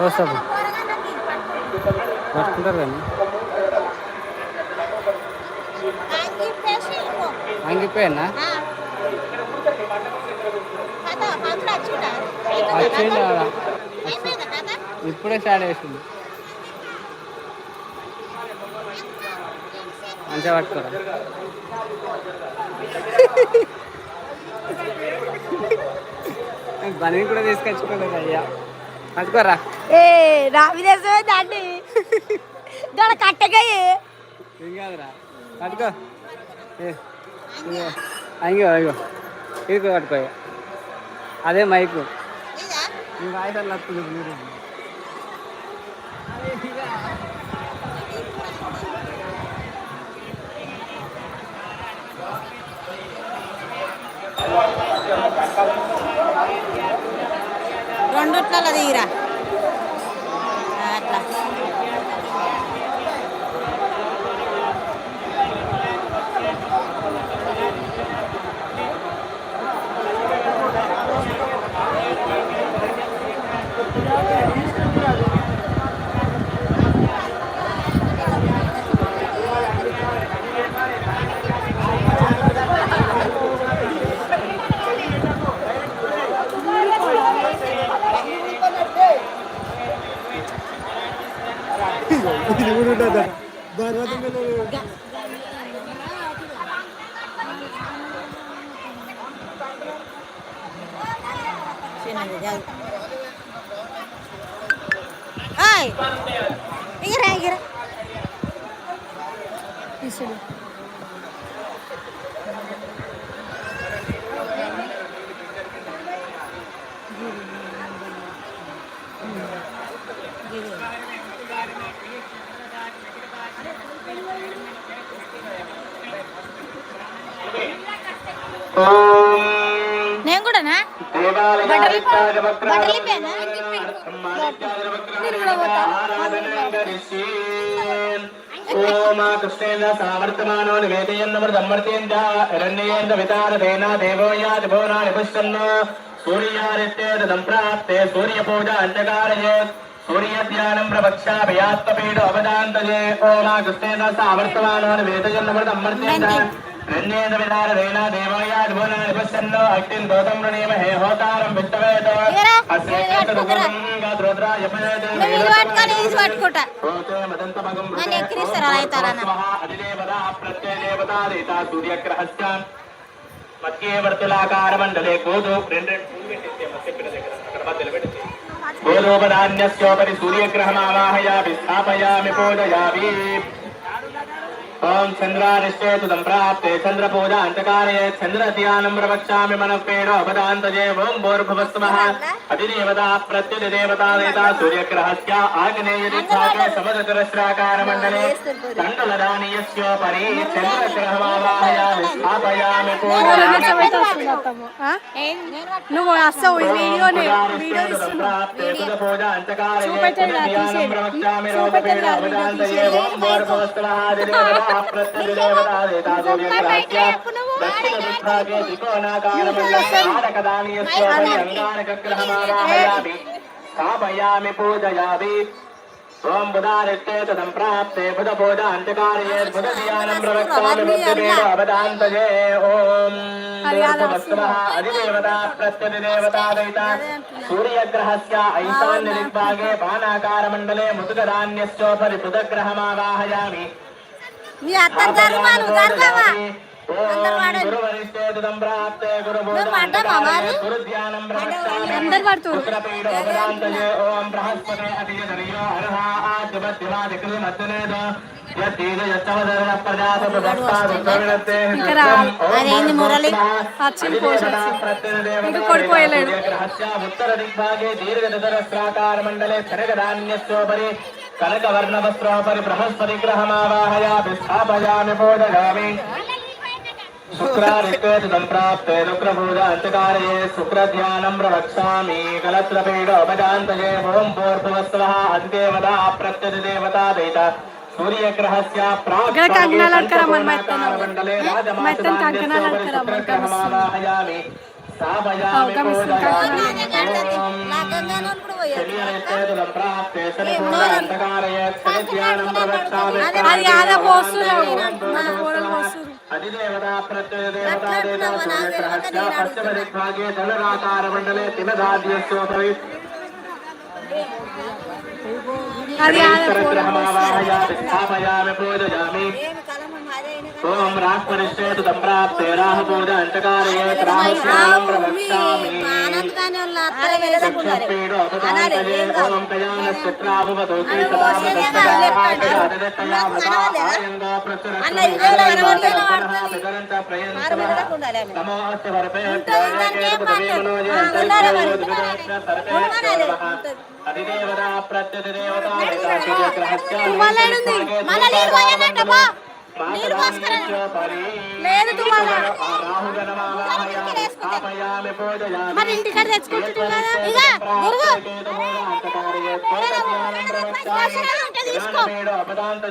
వస్తాం పట్టుకుంటారు కానీ. అంగిపోయానా వచ్చింది ఇప్పుడే స్టార్ట్ చేసింది మంచిగా పట్టుకోరా. బనీ కూడా తీసుకొచ్చుకోలేదు అయ్యా. పట్టుకోరా. ఏ నా విదేశమే దాన్ని దాని కట్టగాయి ఏం కాదురా. ఇదిగో. అయ్యో అయ్యో. ఇదిగో పట్టుకో ఇక. అదే మైకు మీ వాయిస్ అలా మీరు రెండుట్లలో చిన్నది కాదు హాయ్ ఎగిరా ఎగిరా తీసుడు నేను కూడానా నేను కూడా పోతా ఓమా కృష్ణేంద్ర సావర్తమానో నివేదయన్నమృతమర్తేంద్ర హిరణ్యేంద్ర వితారథేన దేవోయాది భువనాని పుష్కన్న సూర్యాదిత్యేత సంప్రాప్తే సూర్యపూజ అంతకారయేత్ సూర్యధ్యానం ప్రవక్ష్యాభయాత్మపీఠ అవదాంతజే ఓమా కృష్ణేంద్ర సావర్తమానో నివేదయన్నమృతమర్తేంద్ర హిరణ్యేంద్ర వితారథేన దేవోయాది భువనాని పుష్కన్న అగ్నిం దోతం రణీమహే హోతారం విత్తవేత ఏరా, అశ్రేష్ఠ దుఃఖం గాత్రోద్రాయ నువ్వు ఇది పట్టుకొని ఇది పట్టుకుంటా నన్ను నన్ను ఎక్కిరిస్తారా రైతారన్న? సూర్యగ్రహస్య మధ్యే వర్తులాకార మండలే గోధు రెండు రెండు పూలు పెట్టేసి మధ్య పిల్ల దగ్గర అక్కడ మధ్యలో పెట్టేసి గోధూపధాన్యస్యోపరి సూర్యగ్రహమావాహయామి స్థాపయామి పూజయామి ఓం చంద్రానిశ్చేతు సంప్రాప్తే చంద్రపూజ అంతకాలే చంద్రధ్యానం ప్రవక్ష్యామి మనః పేడో అవదాంతజే ఓం భూర్భువస్వః అధిదేవత ప్రత్యుదేవతా దేవతా సూర్యగ్రహస్య ఆగ్నేయ దిగ్భాగే సమదతురశ్రాకార మండలే చంద్రగ్రహమావాహయామి స్థాపయామి నువ్వు వస్తావు ఈ వీడియో అంతకాలే చంద్రధ్యానం ప్రవక్ష్యామి రోమపేడ అవదాంతజే ఓం భూర్భువస్వః అధిదేవత ప్రత్యుదేవతా దేవతా సూర్యగ్రహస్య దక్షిణ దిగ్భాగే త్రికోణాకారమండలే ఆరకదానీయస్యోపరి అంగారకగ్రహమావాహయామి స్థాపయామి పూజయామి ఓం బుధారిష్టేత సంప్రాప్తే బుధ పూజ అంత్యకార్యే బుధ ధ్యానం దిగ్భాగే అత్త జరగమాను జరగవా అందరు ఇంకా కొడిపోయలేడు ఉత్తర దిగ్భాగే దీర్ఘదరస్రాకార మండలే కనకధాన్యస్యోపరి కనకవర్ణ వస్త్రోపరి బృహస్పతి గ్రహమావాహయామి స్థాపయామి పూజయామి శుక్రాదిత్యేత సంప్రాప్తే శుక్రపూజ అంతకారయే శుక్రధ్యానం ప్రవక్ష్యామి కలత్రపీడ ఉపజాంతయే ఓం భూర్భువస్వః అధిదేవతా ప్రత్యధిదేవతా దైత సూర్యగ్రహస్య మెత్తన. మండలే అడకరా మరి శుక్రగ్రహమావాహయామి. అది ఆదా పోస్తున్నావు మన కోడలు పోస్తున్నారు అధిదేవతా ప్రత్యయదేవతా ఓం రాహ్మనిశ్చేతు సంప్రాప్తే రాహు పూజ అంతకారయేత్ రాహుస్నానం ప్రవక్ష్యామి చక్షుపీడో అపదాంతయే ఓం కయానస్య త్రాభువతో శ్రీసదామదస్తయామృతాయంగా ప్రచురణ నమోస్తి వరపే అధిదేవత ప్రత్యధిదేవత లేదు తువ్వాల. మరి ఇంటికాడ తెచ్చుకుంటున్నావు కదా ఇక గురుగు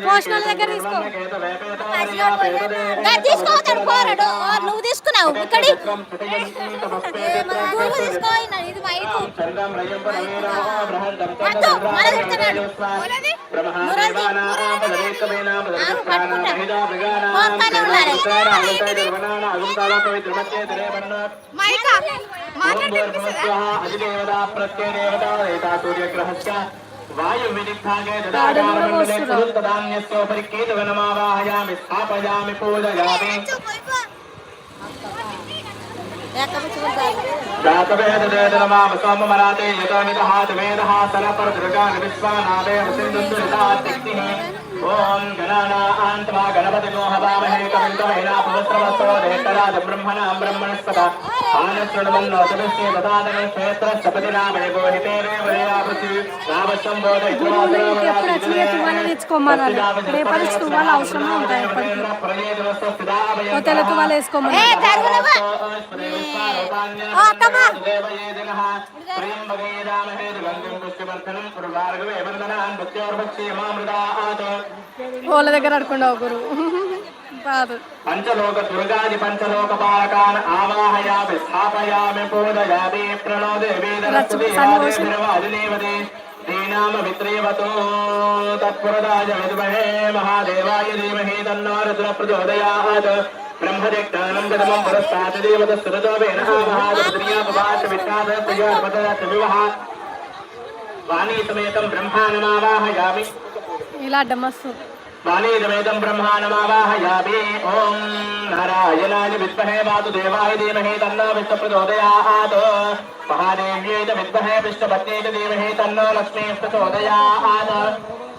పోషణాల దగ్గర తీసుకో తీసుకోవద్దు నువ్వు తీసుకున్నావు? ఇక్కడి గురువు తీసుకో ఇది మైకు వద్దు, మళ్ళీ తిడుతున్నాడు. మురళి? మురళి, మైకా వాయు వినిగ్ధాగే దదాగారమండలేదాన్యస్యోపరి కేతుగణమావాహయామి స్థాపయామి పూజయామి జాతవేదవేదనమామ సోమమరాతే యతోనిదః తువేదః సరపరదుర్గాని విశ్వానామే వసిందుర్దాతిక్తిః ఓం గణానాన్త్వా గణపతి మోహవామహే కవిం కవైనా పువస్రవస్తో దేహరాజ బ్రహ్మణాం బ్రహ్మణస్పద ఆనశృణమన్నో సదస్య దదాదనే క్షేత్ర సపతినామే గోహితే రేవరేయాపృథి రామశంబోధ తెచ్చుకోమన్నారు రేపటి తువ్వాలు అవసరమే? ఉంటాయి ఎప్పటికీ తెల్ల తువ్వాలు వేసుకోమని ఏ తరుగునవా ఓ అత్తమ్మ వాళ్ళ దగ్గర అడకుండా ఒకరు. కాదు. పంచలోక దుర్గాది పంచలోక పాలకాన్ ఆవాహయామి స్థాపయామి పూజయామి ప్రణో దేవీదరస్తుదేవాదిదేవతే శ్రీనామ విత్రేవతో తత్పురదాయ విద్మహే మహాదేవాయ ధీమహి తన్నో రుద్ర ప్రచోదయాత్. బ్రహ్మదిక్తానం గతమం పురస్తాత్ దేవత సురతో వేన మహాదేవ్యాపవాచ విష్ణాద ప్రియాపద వివహ వాణీ సమేతం బ్రహ్మాణమావాహయామి ఇలా అడ్డమస్తు. వాణీజమేదం బ్రహ్మాణమావాహయామి ఓం నారాయణాని విద్మహే వాసుదేవాయ ధీమహి తన్నో విష్ణు ప్రచోదయాత్ మహాదేవ్యై విద్మహే విష్ణుపత్న్యై చ ధీమహి తన్నో లక్ష్మీ ప్రచోదయాత్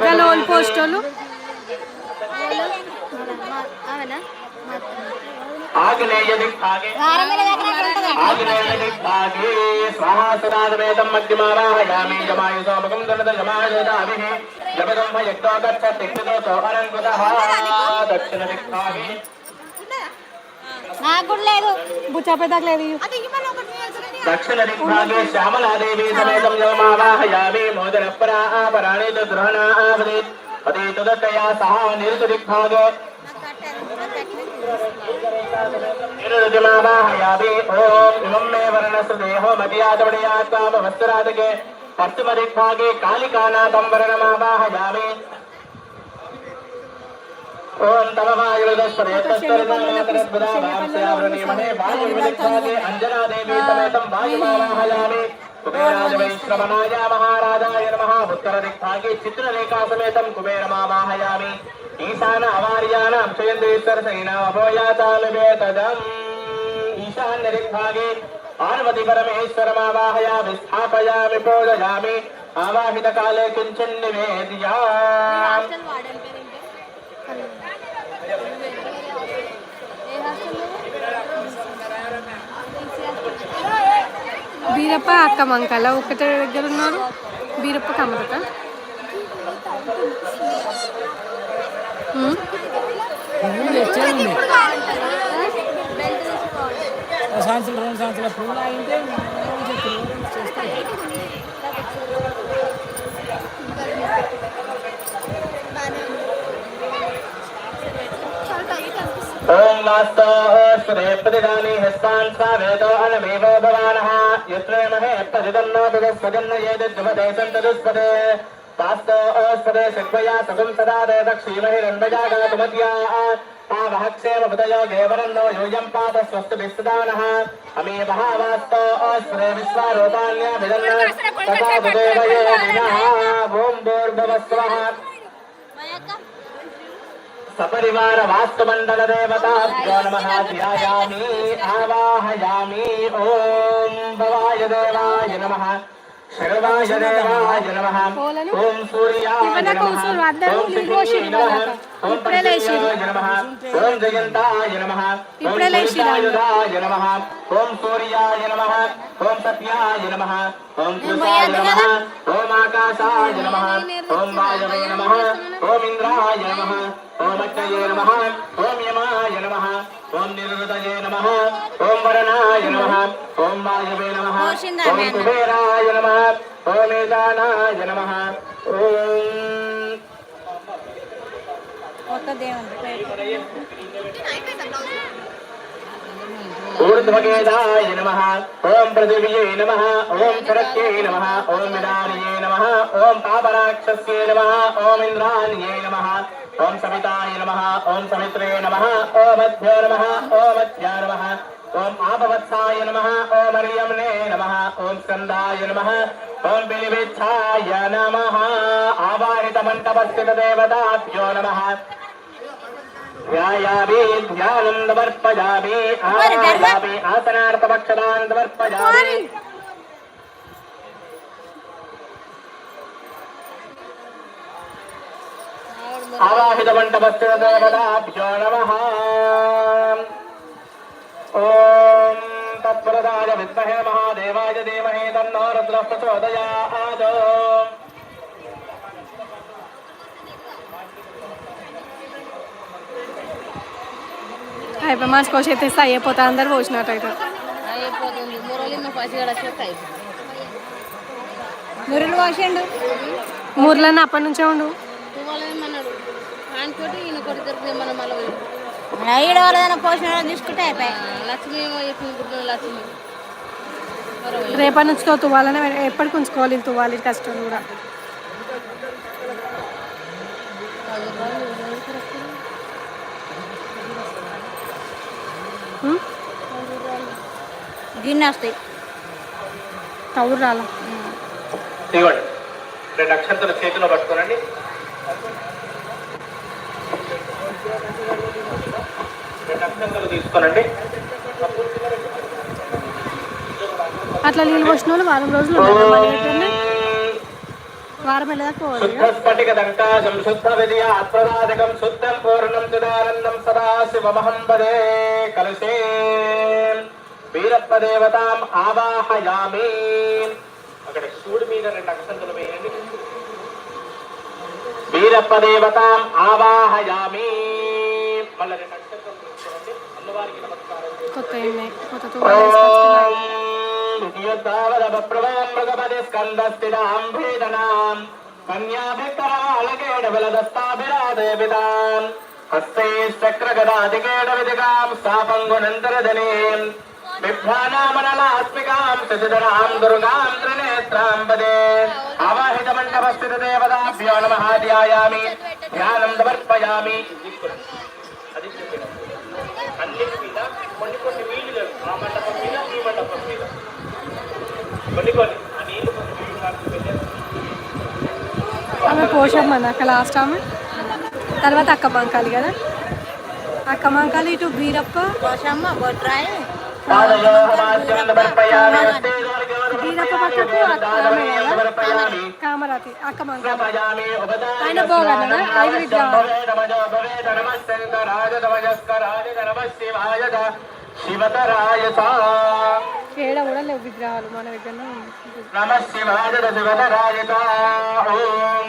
చాలా ఓల్డ్ పోస్ట్ వాళ్ళు నాకు లేదు. బుచ్చాపేదాకు లేదు. దక్షిణ దిగ్భాగే శ్యామలాదేవి సమేతం యమావాహయామి మోదనపరా ఆపరాణి ద్రోహణావది పదే తదట్టయా సహ నిరుత దిగ్భాగే నిరుజమావాహయామి ఓం ఇమం మే వర్ణసుదేహో మర్యాదవడయాత్వామ వస్తురాదకే పశ్చిమ దిగ్భాగే కాళికానాథం వర్ణమావాహయామి ఓం తమ కుబేరాజవైశ్రవణాయ మహారాజాయ నమః ఉత్తర దిగ్భాగే చిత్రరేఖా ఈశాన అవార్యానాం క్షయందేశ్వర సైనామభోయాతామివేతదం ఈశాన్య దిగ్భాగే పార్వతి పరమేశ్వరమావాహయామి స్థాపయామి పూజయామి ఆవాహిత కాలే కించిన్నివేద్యా బీరప్ప అక్క మంకాల ఒకటే దగ్గర ఉన్నారు. బీరప్ప కమరక సంవత్సరం రెండు సంవత్సరాల ఓం వాస్తో స్వదే ప్రతిదాని హస్తాన్ సావేదో అనమేవో భవానః యత్రేమహే ప్రతిదన్నో తదస్వజన్న ఏదద్వదే తదుస్పదే వాస్తో స్పదే శిల్పయా సగం సదా దేదక్షీమహిరండజాగాతుమద్యా పావహక్షేమ బుదయో దేవరన్నో యూయం పాత స్వస్తి విస్తుదానః అమేవహ మహావాస్తో స్వదే విశ్వారూపాణ్య తథా బుదేవయే దినః ఓం భూర్భువస్వః సపరివార వాస్తుమండల దేవతాభ్యో నమ ధ్యాయామి ఆవాహయామి ఓం భవాయ దేవాయ నమ శర్వాయ దేవాయ నమ ఓం సూర్యాయ నమ ఓం పోసిర్రు నమ. ఓం ఇప్పుడే లేచిర్రు. పంచమీయాయ నమ ఓం జయంతాయ నమ ఓం ఇప్పుడే లేచిర్రు వాళ్ళు. సూర్యాయుధాయ నమ ఓం సూర్యాయ నమ ఓం సత్యాయ నమ ఓం కృషాయ నమ ఓం ఆకాశాయ నమ ఓం వాయవే నమ ఓం ఇంద్రాయ నమ ఓం అగ్నయే నమ ఓం యమాయ నమ ఓం నిరుదయే నమ ఓం వరణాయ నమ ఓం వాయవే నమ ఓం కుబేరాయ నమ ఓం ఈశానాయ నమ ఓం ఊర్ధ్వగేదాయ నమ ఓం పృథివ్యై నమ ఓం శరత్యై నమ ఓం విదానయే నమ ఓం పాపరాక్షస్యై నమ ఓం ఇంద్రాణ్యై నమ ఓం సవితాయ నమ ఓం సవిత్రే నమ ఓం మధ్యో నమ ఓం మధ్యా నమ ఓం ఆపవత్సాయ నమ ఓం హర్యమ్నే నమ ఓం స్కందాయ నమ ఓం బిలివిచ్ఛాయ నమ ఆవాహిత మంటపస్థిత దేవతాభ్యో వ్యాయామి ధ్యానం సమర్పయామి ఆసనామి ఆసనార్థపక్షదాన్ సమర్పయామి ఆవాహిత మండపస్తు దేవతాభ్యో నమ ఓం తత్ప్రదాయ విద్మహే మహాదేవాయ దేమహే తన్నో రుద్రప్రచోదయాద్ అయిపోయి మనసు కోసి ఎత్తేస్తే అయిపోతా అందరు పోసినట్టు అయితే అయిపోతుంది మురళి పోసిండు మురళని అప్పటి నుంచే ఉండు రేపటి నుంచి తువ్వాలని ఎప్పటికి ఉంచుకోవాలి తువ్వాలి కష్టం కూడా గిన్నె వస్తాయి. కౌరు రాలా ఇవ్వండి రెండు అక్షంతలు చేతిలో పట్టుకోనండి. రెండు అక్షంతలు తీసుకోనండి. అట్లా నీళ్ళు పోసిన వాళ్ళు వారం రోజులు ఉంటారు మళ్ళీ పెట్టండి వారం వెళ్ళదాకా పోవాలి శుద్ధ స్ఫటిక దంకాశం శుద్ధ విద్య ఆత్మరాజకం శుద్ధం పూర్ణం చుదానందం సదా శివమహం పదే కలశే వీరప్ప దేవతాం ఆవాహయామి అక్కడ శివుడి మీద రెండు అక్షంతలు వేయండి వీరప్ప దేవతాం ఆవాహయామి మళ్ళీ రెండు అక్షంతలు తీసుకోండి అమ్మవారికి నమస్కారం కొత్త ఉన్నాయి కొత్త తువ్వాలి వేసుకొచ్చుకున్నారు స్కందస్థితాంభేదనాం కన్యాభికరాళకేడబలదస్తాభిరాదేవితాం శశిధరాం దుర్గాం త్రినేత్రాం పదే ఆవాహిత నమః ధ్యాయామి ధ్యానం సమర్పయామి అది చెప్పిన అన్నిటి మీద కొన్ని కొన్ని వీళ్ళు లేవు ఆ మండపం మీద ఈ మండపం మీద కొన్ని కొన్ని ఆ నీళ్ళు కొన్ని వీళ్ళు నాకు పెట్టారు ఆమె పోషమ్మ అక్క లాస్ట్ ఆమె తర్వాత అక్క మంకాలి కదా అక్క మంకాలి ఇటు బీరప్ప పోషమ్మ బొట్రాయి బీరప్ప పక్కకు అక్క ఆమె కదా కామరాతి అక్క మంకాలి ఆయన పోగలనా ఐదు విగ్రహాలు శివతరాయ సా ఏడ కూడా లేవు విగ్రహాలు మన దగ్గరనే ఉంది నమ శివాయ శివతరాయత ఓం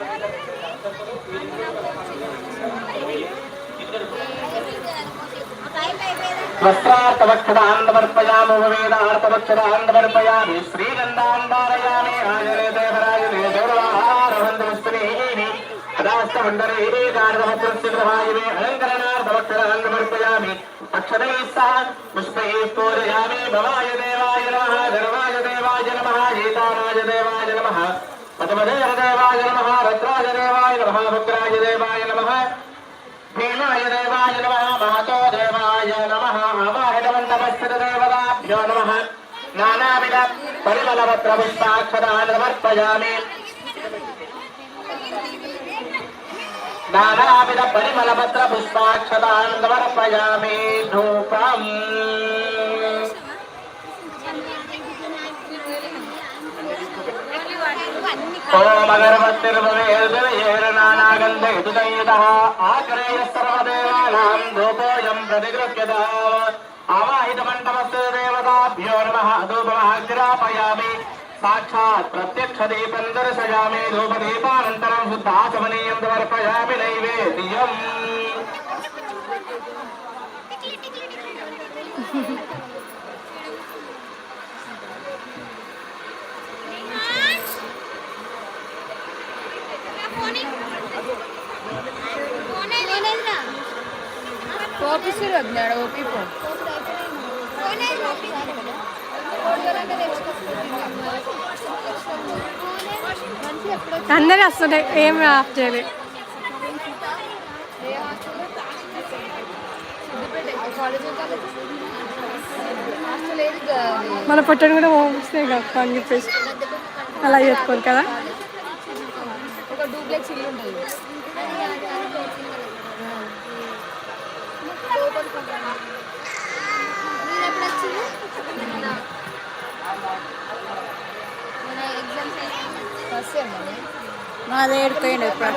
మండపస్థిత దేవతాభ్యో నమః వస్త్రార్థవక్షదాండమర్పయామి వేదార్థవక్షదాండమర్పయామి శ్రీగంధాండారయామి ఆజనే దేవరాజనే దేవరాహారవందమస్మిని అదాస్తమండరే గార్ధవస్త్రస్య గృహాయమే అలంకరణార్థవక్షదాండమర్పయామి అక్షరైः సహ పుష్పైः పూజయామి భవాయ దేవాయ నమః గర్వాయ దేవాయ నమః గీతారాయ దేవాయ నమః పదమదేవ దేవాయ నమః రత్రాయ దేవాయ నమః భద్రాయ దేవాయ నమ భీమాయ దేవాయ నమ మహతో దేవాయ నమ అవాహితమండపస్థిత దేవతాభ్యో నమః. నానావిధ పరిమళవత్ర పుష్పాక్షరాన్ని సమర్పయామి నానావిధ పరిమళపత్ర పుష్పాక్షరాన్ని సమర్పయామి ధూపం. ఓం అగరవత్తిర్వేర్నానాగంధయుతయుతః ఆగ్రేయ సర్వదేవానాం ధూపోయం ప్రతిగృహ్యత ఆవాహితమండపస్య దేవతాభ్యో నమః ధూపమగ్రాపయామి సాక్షాత్ ప్రత్యక్ష దీపం దర్శయామి ధూపదీపానంతరం శుద్ధాచమనీయం ఓపిస్తారు వద్దాడు ఓపి అందరూ వస్తున్నాయి ఏం ఆఫ్ చేయలేదు. మన పొట్టను కూడా పంపిస్తే కదా అని చెప్పేసి. అలా చేసుకోవాలి కదా. ఒక డూప్లెక్స్ ఇల్లు ఉంటుంది. ఫస్ట్ ఏమన్నా మాది ఏడుకోండి ఇప్పుడు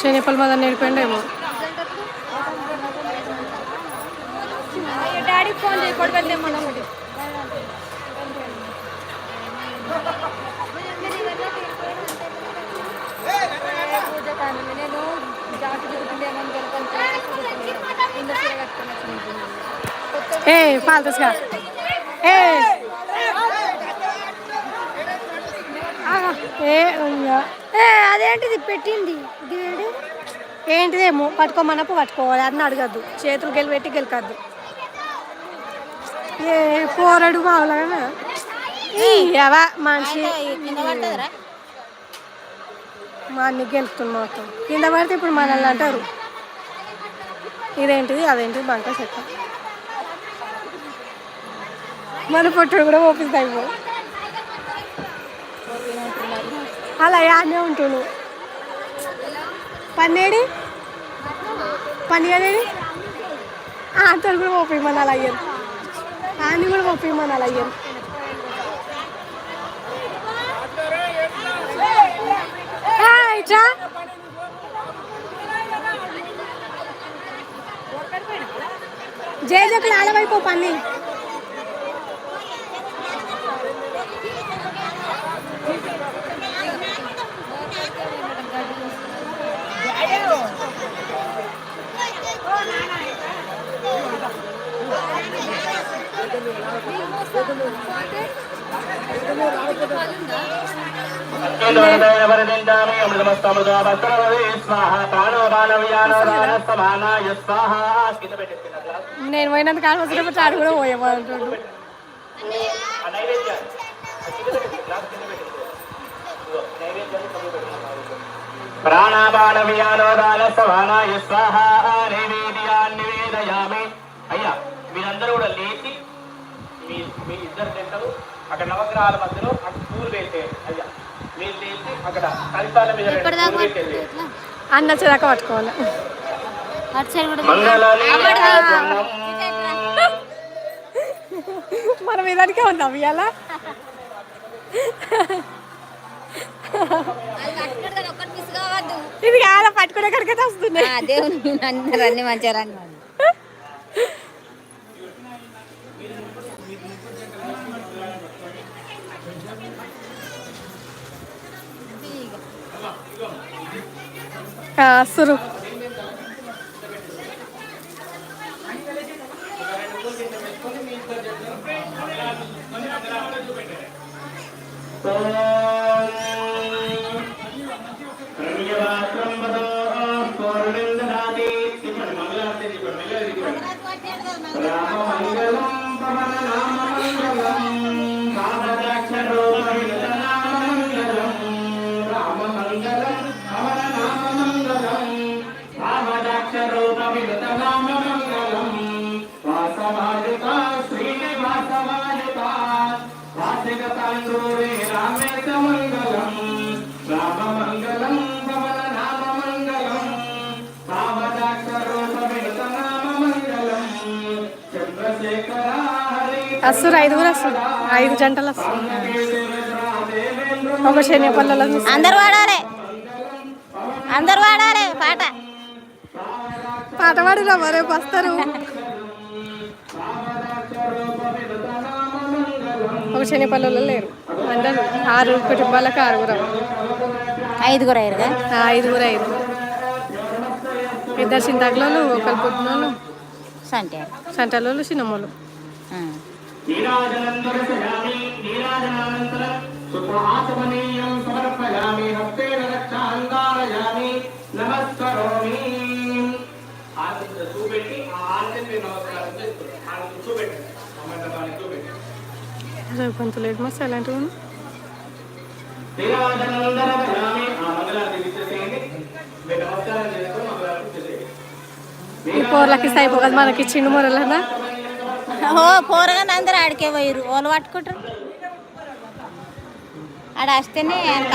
చేనేపల్లి మదన్ నేర్పిండేమో డాడీ ఫోన్ చేయి కొడుకు మనం ఒకటి పూజ కానీ నేను జాకి తిరుగుతుండే ఏమని ఏ ఫాల్తస్గా ఏ. ఏ అదేంటిది? పెట్టింది. దేవుడు ఏంటిదేమో? పట్టుకోమన్నప్పుడు పట్టుకోవాలి. అని అడగద్దు. చేతులు గెలి పెట్టి గెలకద్దు. ఏ పోరడు మామూలుగా ఎవ మనిషి. మా అన్ని గెలుస్తుంది మొత్తం కింద పడితే ఇప్పుడు మనల్ని అంటారు. ఇదేంటిది అదేంటిది బంక చెక్క మన పొట్టుడు కూడా ఓపిస్తాయి పో అలా యానే ఉంటుండు. పన్నేడి పని అనేది అంతలు కూడా ఓపిమని అలా అయ్యారు. ఆయన కూడా ఓపిమని అలా అయ్యారు. ఇట్లా జేజకులు ఆడవైపు పని వరదించామి అమృతమస్తమృతమస్త్రవదే స్వాహ ప్రాణో బాణవ్యానోదాన సమానాయ స్వాహ కింద పెట్టేస్తున్నా గ్లాస్. నేను పోయినందుకు ఆడవచ్చినప్పుడు ఆడు కూడా పోయేమంటాడు ఆ నైవేద్యాన్ని ఆ కింద పెట్టేసి, గ్లాస్ కింద పెట్టేసి. ఇదిగో, నైవేద్యాన్ని కింద పెట్టేసి. ప్రాణాపాన వ్యానోదాన సమానాయ స్వాహ నైవేద్యాన్ని నివేదయామి అయ్యా వీళ్ళ మీరందరూ కూడా లేచి మీ మీ ఇద్దరు జంటలు అక్కడ నవగ్రహాల మధ్యలో అక్కడ పూలు వేసేయండి అయ్యా మీరు లేచి అక్కడ కలితాల మీద అన్న వచ్చేదాకా పట్టుకోవాలి. అటు సైడ్ కూడా మంగళాని మనం ఇదానికే ఉందాం ఇవాళ ఇది కాదా పట్టుకునే కడికైతే వస్తుంది ఆ, దేవుని అందరూ అన్ని మంచిగా రండి. सुरू. Oh అస్సురు ఐదుగురు వస్తారు ఐదు జంటలు వస్తారు ఒక శని పల్లెలో అందరు వాడాలి అందరు వాడాలి పాట. పాట పాడిరా రేపు వస్తారు ఒక శని పల్లెలో లేరు. అందరు ఆరు కుటుంబాలకు ఆరుగురు. ఐదుగురు అయ్యారుగా ఆ, ఐదుగురు ఐదుగురు ఇద్దరు చింతకులు ఒకరు పుట్టినోళ్ళు సంటే. సంటలోళ్ళు చిన్నమ్మలు. నీరాజనందరశయామి నీరాజనానంతరం సుప్రహాసమనీయం సమర్పయామి హస్తేన రక్షాంగారయామి నమస్కరోమి చూపెట్టి ఆ నమస్కారం చేస్తుంది చూపెట్టండి కొంత లేట్ ఈ పోర్లకి అయిపోగదు మనకి చిన్న మొరలనా? ఓ పోరగానే అందరూ ఆడికే పోయిరు వాళ్ళు పట్టుకుంటారు. ఆడ వస్తేనే ఆయనకు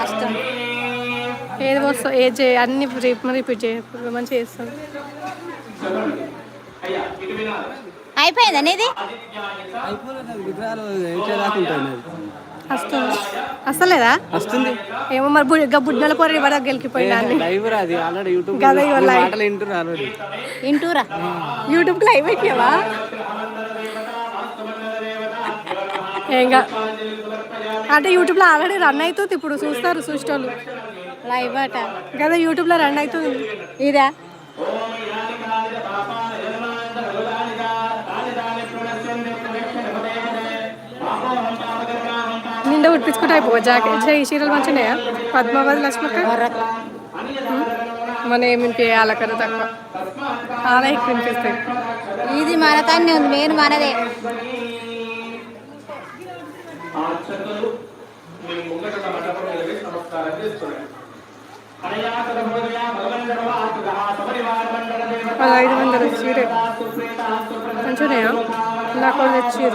వస్తుంది ఏది వస్తా ఏది చేయ అన్ని రిపీట్ రిపీట్ చేయ మంచిగా చేస్తాం. అయ్యా ఇటు వినాలి అయిపోయిందా నీది? అయిపోలేదు విగ్రహాలు ఉంటుంది. వస్తుంది వస్తలేదా వస్తుంది ఏమో మరి బుడ్డల పొర ఇవ్వడా గెలికిపోయినా లైవ్ రా అది? ఆల్రెడీ యూట్యూబ్ కదా. మాటలు వింటున్నారు ఆల్రెడీ. ఇంటూరా యూట్యూబ్కి లైవ్ పెట్టావా ఏంగా? అంటే యూట్యూబ్లో ఆల్రెడీ రన్ అవుతుంది ఇప్పుడు చూస్తారు చూసేటోళ్ళు లైవ్ అట. కదా యూట్యూబ్లో రన్ అవుతుంది. ఇదా? నిండా ఉడిపించుకుంటే అయిపో జాకెట్ ఈ చీరలు మంచిగా పద్మావతి లక్ష్మక్క? మన ఏమి వినిపించాలి కదా తక్కువ. చాలా ఎక్కువ వినిపిస్తాయి. ఇది మన తన్నే ఉంది మెయిన్ మనదే. ఐదు వందలు చీర. మంచిగా నాకు చీర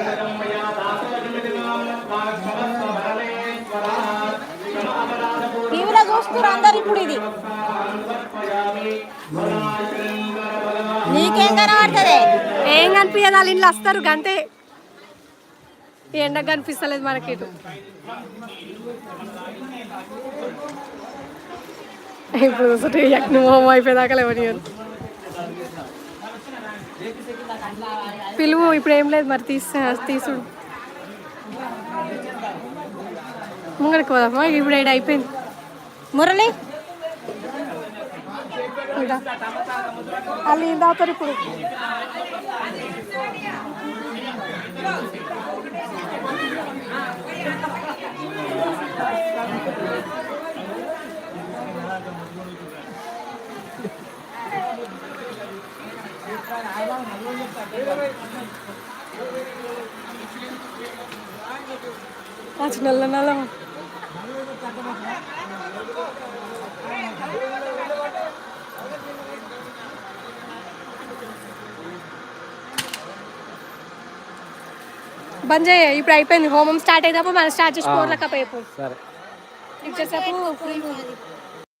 చూస్తున్నారు అందరు ఇప్పుడు ఇది. నీకేం కనబడుతుంది? ఏం కనిపించదు వాళ్ళు ఇంట్లో వస్తారు గంతే. ఈ ఎండకు కనిపిస్తలేదు మనకి ఇటు. ఇప్పుడు చూస్తుంటే యజ్ఞ మొహం అయిపోయేదాకా లేవనియరు. పిలువు ఇప్పుడు ఏం లేదు మరి తీసు తీసుడు. ముంగడికి పోదామా? ఇప్పుడు ఏడు అయిపోయింది. మురళి. ఇంకా వాళ్ళు ఏం తాగుతారు ఇప్పుడు నల్ల నల్ల బంద్ చేయ ఇప్పుడు అయిపోయింది. హోమం స్టార్ట్ అయినప్పుడు మనం స్టార్ట్ చేసి ఫోర్ లెక్క అయిపోయింది సరే. ఇచ్చేసేపు